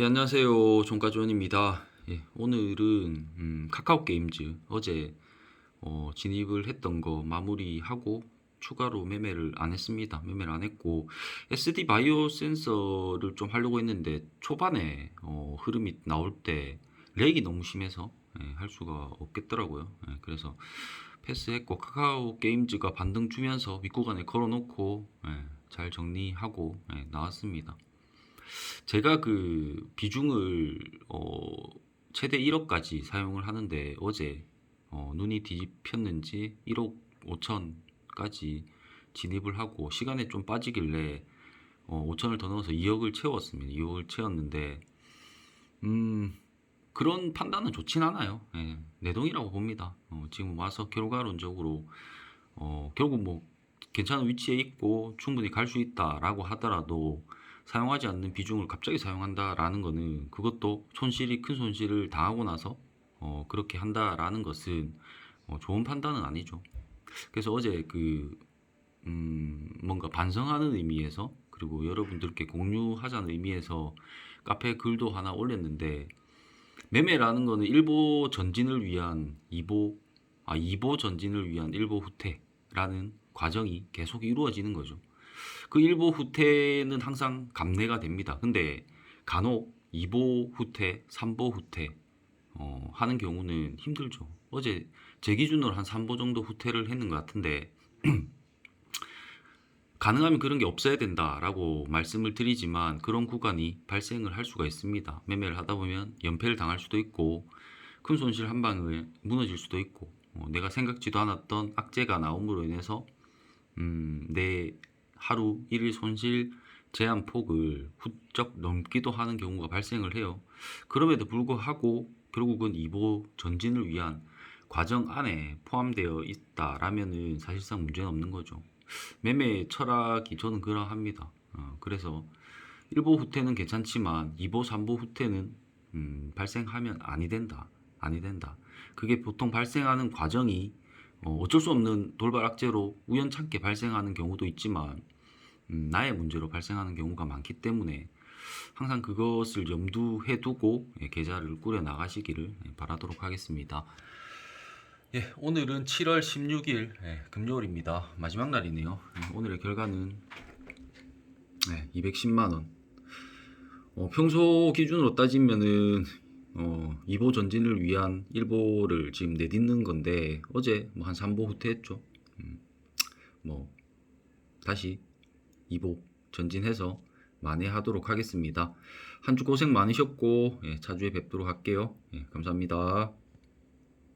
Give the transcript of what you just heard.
예, 안녕하세요. 종가주원입니다. 예, 오늘은 음, 카카오 게임즈 어제 어, 진입을 했던 거 마무리하고 추가로 매매를 안 했습니다. 매매를 안 했고 SD 바이오 센서를 좀 하려고 했는데 초반에 어, 흐름이 나올 때 렉이 너무 심해서 예, 할 수가 없겠더라고요. 예, 그래서 패스했고 카카오 게임즈가 반등 주면서 밑구간에 걸어놓고 예, 잘 정리하고 예, 나왔습니다. 제가 그 비중을 어, 최대 1억까지 사용을 하는데 어제 어, 눈이 뒤집혔는지 1억 5천까지 진입을 하고 시간에 좀 빠지길래 어, 5천을 더 넣어서 2억을 채웠습니다. 2억을 채웠는데 음 그런 판단은 좋진 않아요. 예, 내동이라고 봅니다. 어, 지금 와서 결과론적으로 어, 결국 뭐 괜찮은 위치에 있고 충분히 갈 수 있다라고 하더라도 사용하지 않는 비중을 갑자기 사용한다라는 거는 그것도 손실이 큰 손실을 당하고 나서 어, 그렇게 한다라는 것은 어, 좋은 판단은 아니죠. 그래서 어제 그 음, 뭔가 반성하는 의미에서 그리고 여러분들께 공유하자는 의미에서 카페 글도 하나 올렸는데 매매라는 거는 일보 전진을 위한 이보 아 이보 전진을 위한 일보 후퇴라는 과정이 계속 이루어지는 거죠. 그 일보 후퇴는 항상 감내가 됩니다. 근데 간혹 2보 후퇴, 3보 후퇴 어, 하는 경우는 힘들죠. 어제 제 기준으로 한 3보 정도 후퇴를 했는 것 같은데 가능하면 그런 게 없어야 된다라고 말씀을 드리지만 그런 구간이 발생을 할 수가 있습니다. 매매를 하다 보면 연패를 당할 수도 있고 큰 손실 한 방에 무너질 수도 있고 어, 내가 생각지도 않았던 악재가 나옴으로 인해서 음, 내 하루 일일 손실 제한 폭을 훌쩍 넘기도 하는 경우가 발생을 해요. 그럼에도 불구하고 결국은 2보 전진을 위한 과정 안에 포함되어 있다라면은 사실상 문제는 없는 거죠. 매매 철학이 저는 그러합니다. 어, 그래서 1보 후퇴는 괜찮지만 2보, 3보 후퇴는 음, 발생하면 아니 된다. 아니 된다. 그게 보통 발생하는 과정이 어, 어쩔 수 없는 돌발 악재로 우연찮게 발생하는 경우도 있지만 음, 나의 문제로 발생하는 경우가 많기 때문에 항상 그것을 염두해 두고 예, 계좌를 꾸려 나가시기를 예, 바라도록 하겠습니다. 예, 오늘은 7월 16일 예, 금요일입니다. 마지막 날이네요. 예, 오늘의 결과는 예, 210만 원. 어, 평소 기준으로 따지면은 어, 2보 전진을 위한 1보를 지금 내딛는 건데 어제 뭐 한 3보 후퇴했죠. 음, 뭐 다시 2보 전진해서 만회하도록 하겠습니다. 한 주 고생 많으셨고 예, 자주에 뵙도록 할게요. 예, 감사합니다.